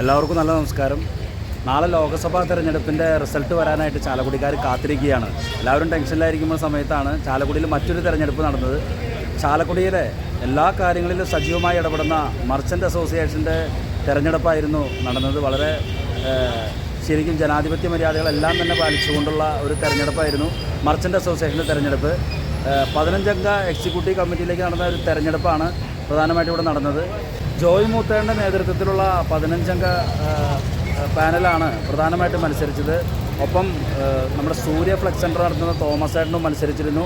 എല്ലാവർക്കും നല്ല നമസ്കാരം. നാളെ ലോക്സഭാ തെരഞ്ഞെടുപ്പിന്റെ റിസൾട്ട് വരാനായിട്ട് ചാലക്കുടിക്കാർ കാത്തിരിക്കുകയാണ്. എല്ലാവരും ടെൻഷനിലായിരിക്കുന്ന സമയത്താണ് ചാലക്കുടിയിൽ മറ്റൊരു തെരഞ്ഞെടുപ്പ് നടന്നത്. ചാലക്കുടിയിലെ എല്ലാ കാര്യങ്ങളിലും സജീവമായി ഇടപെടുന്ന മർച്ചന്റ് അസോസിയേഷന്റെ തെരഞ്ഞെടുപ്പായിരുന്നു നടന്നത്. വളരെ ശരിക്കും ജനാധിപത്യ മര്യാദകളെല്ലാം തന്നെ പാലിച്ചുകൊണ്ടുള്ള ഒരു തെരഞ്ഞെടുപ്പായിരുന്നു മർച്ചന്റ് അസോസിയേഷന്റെ തെരഞ്ഞെടുപ്പ്. പതിനഞ്ചംഗ എക്സിക്യൂട്ടീവ് കമ്മിറ്റിയിലേക്ക് നടന്ന ഒരു തെരഞ്ഞെടുപ്പാണ് പ്രധാനമായിട്ടും ഇവിടെ നടന്നത്. ജോയ് മൂത്തേന്റെ നേതൃത്വത്തിലുള്ള പതിനഞ്ചംഗ പാനലാണ് പ്രധാനമായിട്ടും മത്സരിച്ചത്. ഒപ്പം നമ്മുടെ സൂര്യ ഫ്ലക്സ് സെന്റർ നടത്തുന്ന തോമസ് ഏട്ടനും മത്സരിച്ചിരുന്നു.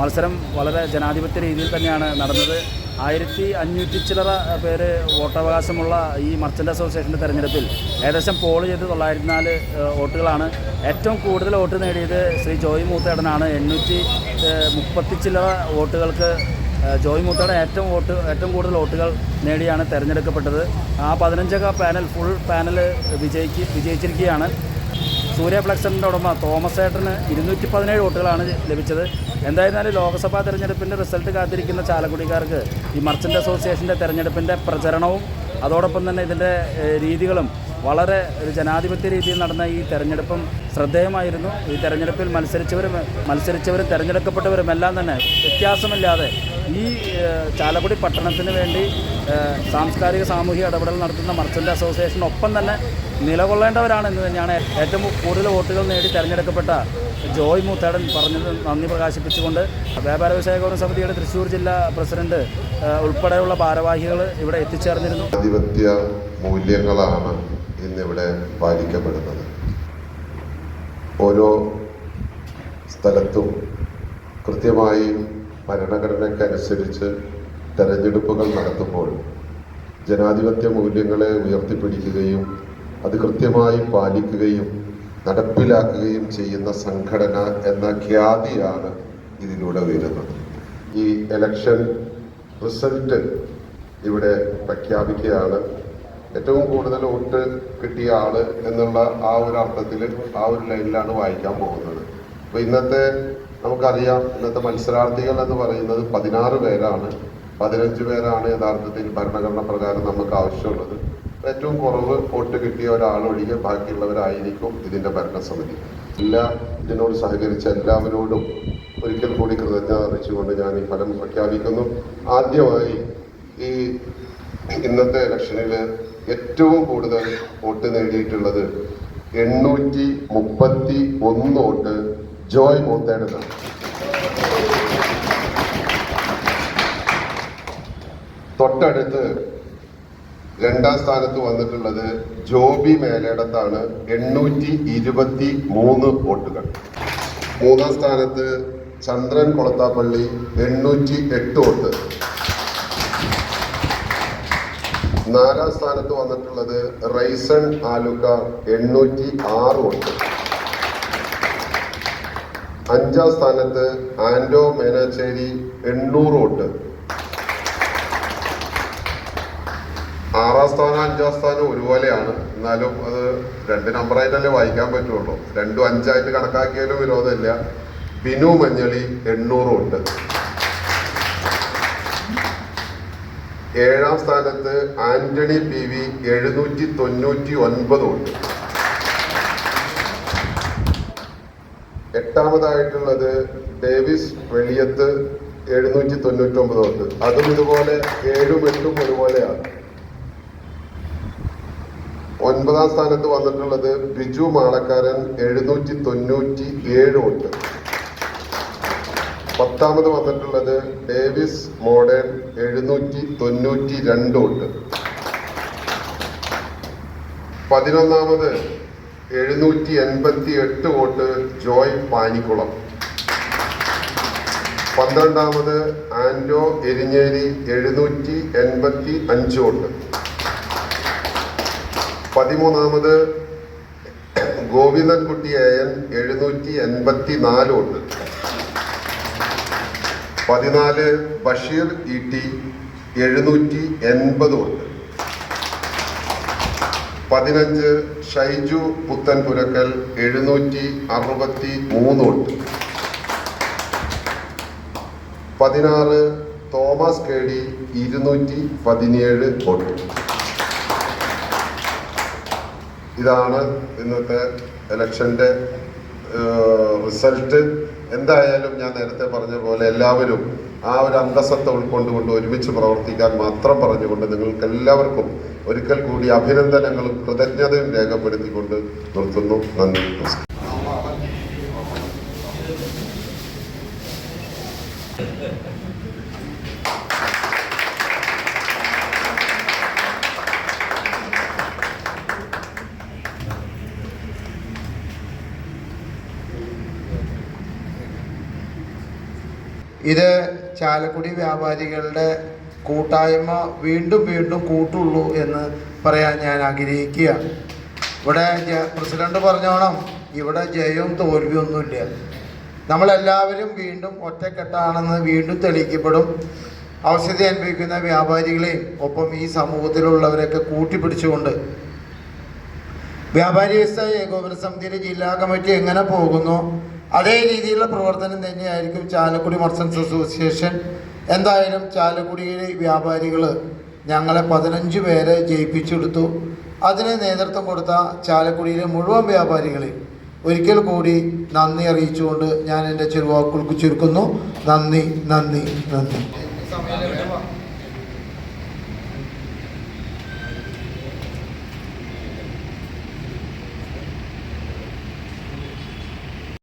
മത്സരം വളരെ ജനാധിപത്യ രീതിയിൽ തന്നെയാണ് നടന്നത്. ആയിരത്തി അഞ്ഞൂറ്റി ചില്ലറ പേര് വോട്ടവകാശമുള്ള ഈ മർച്ചന്റ് അസോസിയേഷന്റെ തെരഞ്ഞെടുപ്പിൽ ഏകദേശം പോൾ ചെയ്ത് തൊള്ളായിരത്തി നാല് വോട്ടുകളാണ്. ഏറ്റവും കൂടുതൽ വോട്ട് നേടിയത് ശ്രീ ജോയി മൂത്തേടനാണ്. എണ്ണൂറ്റി മുപ്പത്തി ചില്ലറ വോട്ടുകൾക്ക് ജോയ് മുത്തയുടെ ഏറ്റവും വോട്ട് ഏറ്റവും കൂടുതൽ വോട്ടുകൾ നേടിയാണ് തിരഞ്ഞെടുക്കപ്പെട്ടത്. ആ പതിനഞ്ചംഗ പാനൽ ഫുൾ പാനൽ വിജയിക്ക് വിജയിച്ചിരിക്കുകയാണ്. സൂര്യ ഫ്ലക്സറിന്റെ ഉടമ തോമസ് ഏട്ടന് ഇരുന്നൂറ്റി പതിനേഴ് വോട്ടുകളാണ് ലഭിച്ചത്. എന്തായിരുന്നാലും ലോക്സഭാ തെരഞ്ഞെടുപ്പിന്റെ റിസൾട്ട് കാത്തിരിക്കുന്ന ചാലക്കുടിക്കാർക്ക് ഈ മർച്ചന്റ് അസോസിയേഷന്റെ തെരഞ്ഞെടുപ്പിന്റെ പ്രചരണവും അതോടൊപ്പം തന്നെ ഇതിന്റെ രീതികളും വളരെ ഒരു ജനാധിപത്യ രീതിയിൽ നടന്ന ഈ തെരഞ്ഞെടുപ്പും ശ്രദ്ധേയമായിരുന്നു. ഈ തെരഞ്ഞെടുപ്പിൽ മത്സരിച്ചവരും മത്സരിച്ചവരും തെരഞ്ഞെടുക്കപ്പെട്ടവരും എല്ലാം തന്നെ വ്യത്യാസമില്ലാതെ ഈ ചാലക്കുടി പട്ടണത്തിന് വേണ്ടി സാംസ്കാരിക സാമൂഹിക ഇടപെടൽ നടത്തുന്ന മർച്ചന്റ് അസോസിയേഷനൊപ്പം തന്നെ നിലകൊള്ളേണ്ടവരാണ് എന്ന് തന്നെയാണ് ഏറ്റവും കൂടുതൽ വോട്ടുകൾ നേടി തെരഞ്ഞെടുക്കപ്പെട്ട ജോയ് മൂത്തേടൻ പറഞ്ഞത് നന്ദി പ്രകാശിപ്പിച്ചുകൊണ്ട്. വ്യാപാര വ്യവസായ ഗൗരവ സമിതിയുടെ തൃശ്ശൂർ ജില്ലാ പ്രസിഡന്റ് ഉൾപ്പെടെയുള്ള ഭാരവാഹികൾ ഇവിടെ എത്തിച്ചേർന്നിരുന്നു. ആധിപത്യ മൂല്യങ്ങളാണ് ഇന്നിവിടെ പാലിക്കപ്പെടുന്നത്. ഓരോ സ്ഥലത്തും കൃത്യമായി ഭരണഘടനയ്ക്കനുസരിച്ച് തെരഞ്ഞെടുപ്പുകൾ നടത്തുമ്പോൾ ജനാധിപത്യ മൂല്യങ്ങളെ ഉയർത്തിപ്പിടിക്കുകയും അത് കൃത്യമായി പാലിക്കുകയും നടപ്പിലാക്കുകയും ചെയ്യുന്ന സംഘടന എന്ന ഖ്യാതിയാണ് ഇതിലൂടെ വരുന്നത്. ഈ എലക്ഷൻ റിസൾട്ട് ഇവിടെ പ്രഖ്യാപിക്കുകയാണ്. ഏറ്റവും കൂടുതൽ വോട്ട് കിട്ടിയ ആൾ എന്നുള്ള ആ ഒരു അർത്ഥത്തിൽ ആ ഒരു ലൈനിലാണ് വായിക്കാൻ പോകുന്നത്. അപ്പൊ ഇന്നത്തെ നമുക്കറിയാം ഇന്നത്തെ മത്സരാർത്ഥികൾ എന്ന് പറയുന്നത് പതിനാറ് പേരാണ്. പതിനഞ്ച് പേരാണ് യഥാർത്ഥത്തിൽ ഭരണഘടന പ്രകാരം നമുക്ക് ആവശ്യമുള്ളത്. ഏറ്റവും കുറവ് വോട്ട് കിട്ടിയ ഒരാളൊഴികെ ബാക്കിയുള്ളവരായിരിക്കും ഇതിന്റെ ഭരണസമിതി. എല്ലാ ഇതിനോട് സഹകരിച്ച എല്ലാവരോടും ഒരിക്കൽ കൂടി കൃതജ്ഞത അറിയിച്ചുകൊണ്ട് ഞാൻ ഈ ഫലം പ്രഖ്യാപിക്കുന്നു. ആദ്യമായി ഈ ഇന്നത്തെ ഇലക്ഷനിൽ ഏറ്റവും കൂടുതൽ വോട്ട് നേടിയിട്ടുള്ളത് എണ്ണൂറ്റി മുപ്പത്തി ഒന്ന് വോട്ട് ജോയ് മൂത്തേടനാണ് തൊട്ടടുത്ത് രണ്ടാം സ്ഥാനത്ത് വന്നിട്ടുള്ളത് ജോബി മേലേടത്താണ് എണ്ണൂറ്റി ഇരുപത്തി മൂന്ന് വോട്ടുകൾ. മൂന്നാം സ്ഥാനത്ത് ചന്ദ്രൻ കൊളത്താപ്പള്ളി എണ്ണൂറ്റി എട്ട് വോട്ട്. നാലാം സ്ഥാനത്ത് വന്നിട്ടുള്ളത് റൈസൺ ആലുക്ക എണ്ണൂറ്റി ആറ് വോട്ട്. അഞ്ചാം സ്ഥാനത്ത് ആൻഡോ മേനാച്ചേരി എണ്ണൂറ് വോട്ട്. ആറാം സ്ഥാനം അഞ്ചാം സ്ഥാനം ഒരുപോലെയാണ്. എന്നാലും അത് രണ്ട് നമ്പറായിട്ടല്ലേ വായിക്കാൻ പറ്റുള്ളൂ. രണ്ടും അഞ്ചായിട്ട് കണക്കാക്കിയാലും വിരോധമില്ല. ബിനു മഞ്ഞളി എണ്ണൂറ് വോട്ട്. ഏഴാം സ്ഥാനത്ത് ആന്റണി പി വി എഴുന്നൂറ്റി തൊണ്ണൂറ്റി ഒൻപത് വോട്ട്. എട്ടാമതായിട്ടുള്ളത് ഡേവിസ് വെളിയത്ത് എഴുന്നൂറ്റി തൊണ്ണൂറ്റി ഒമ്പത് വോട്ട് അതും ഇതുപോലെ ഏഴും എട്ടും ഒരുപോലെയാണ്. ഒൻപതാം സ്ഥാനത്ത് വന്നിട്ടുള്ളത് ബിജു മാളക്കാരൻ എഴുന്നൂറ്റി തൊണ്ണൂറ്റി ഏഴ് ഉണ്ട് പത്താമത് വന്നിട്ടുള്ളത് ഡേവിസ് മോഡേൺ എഴുന്നൂറ്റി തൊണ്ണൂറ്റി രണ്ടും ഉണ്ട് പതിനൊന്നാമത് എഴുന്നൂറ്റി എൺപത്തി എട്ട് വോട്ട് ജോയ് പാനിക്കുളം. പന്ത്രണ്ടാമത് ആൻഡോ എരിഞ്ഞേരി എഴുന്നൂറ്റി എൺപത്തി അഞ്ച് വോട്ട്. പതിമൂന്നാമത് ഗോവിന്ദൻകുട്ടി അയൻ എഴുന്നൂറ്റി എൺപത്തി നാല് വോട്ട്. പതിനാല് ബഷീർ ഇ ടി എഴുന്നൂറ്റി എൺപത് വോട്ട്. പതിനഞ്ച് ഷൈജു പുത്തൻപുരക്കൽ എഴുന്നൂറ്റി അറുപത്തി മൂന്ന് വോട്ട് പതിനാറ് തോമസ് കെ ഡി ഇരുന്നൂറ്റി പതിനേഴ് വോട്ട് ഇതാണ് ഇന്നത്തെ ഇലക്ഷന്റെ റിസൾട്ട്. എന്തായാലും ഞാൻ നേരത്തെ പറഞ്ഞ പോലെ എല്ലാവരും ആ ഒരു അന്തസ്സത്തെ ഉൾക്കൊണ്ടുകൊണ്ട് ഒരുമിച്ച് പ്രവർത്തിക്കാൻ മാത്രം പറഞ്ഞുകൊണ്ട് നിങ്ങൾക്ക് എല്ലാവർക്കും ഒരിക്കൽ കൂടി അഭിനന്ദനങ്ങളും കൃതജ്ഞതയും രേഖപ്പെടുത്തിക്കൊണ്ട് നിർത്തുന്നു. നന്ദി. ഇത് ചാലക്കുടി വ്യാപാരികളുടെ കൂട്ടായ്മ വീണ്ടും വീണ്ടും കൂട്ടുള്ളൂ എന്ന് പറയാൻ ഞാൻ ആഗ്രഹിക്കുകയാണ്. ഇവിടെ പ്രസിഡന്റ് പറഞ്ഞോണം ഇവിടെ ജയവും തോൽവിയും ഒന്നുമില്ല. നമ്മളെല്ലാവരും വീണ്ടും ഒറ്റക്കെട്ടാണെന്ന് വീണ്ടും തെളിയിക്കപ്പെടും. അവസ്ഥ അനുഭവിക്കുന്ന വ്യാപാരികളെയും ഒപ്പം ഈ സമൂഹത്തിലുള്ളവരെയൊക്കെ കൂട്ടിപ്പിടിച്ചുകൊണ്ട് വ്യാപാരി വ്യവസായ ഏകോപന സമിതിയുടെ ജില്ലാ കമ്മിറ്റി എങ്ങനെ പോകുന്നു? അതേ രീതിയിലുള്ള പ്രവർത്തനം തന്നെയായിരിക്കും ചാലക്കുടി മർച്ചൻസ് അസോസിയേഷൻ എന്തായാലും ചാലക്കുടിയിലെ വ്യാപാരികൾ ഞങ്ങളെ പതിനഞ്ച് പേരെ ജയിപ്പിച്ചെടുത്തു. അതിന് നേതൃത്വം കൊടുത്ത ചാലക്കുടിയിലെ മുഴുവൻ വ്യാപാരികളെ ഒരിക്കൽ കൂടി നന്ദി അറിയിച്ചുകൊണ്ട് ഞാൻ എന്റെ ചെറുവാക്കുകൾക്ക് ചുരുക്കുന്നു. നന്ദി നന്ദി നന്ദി.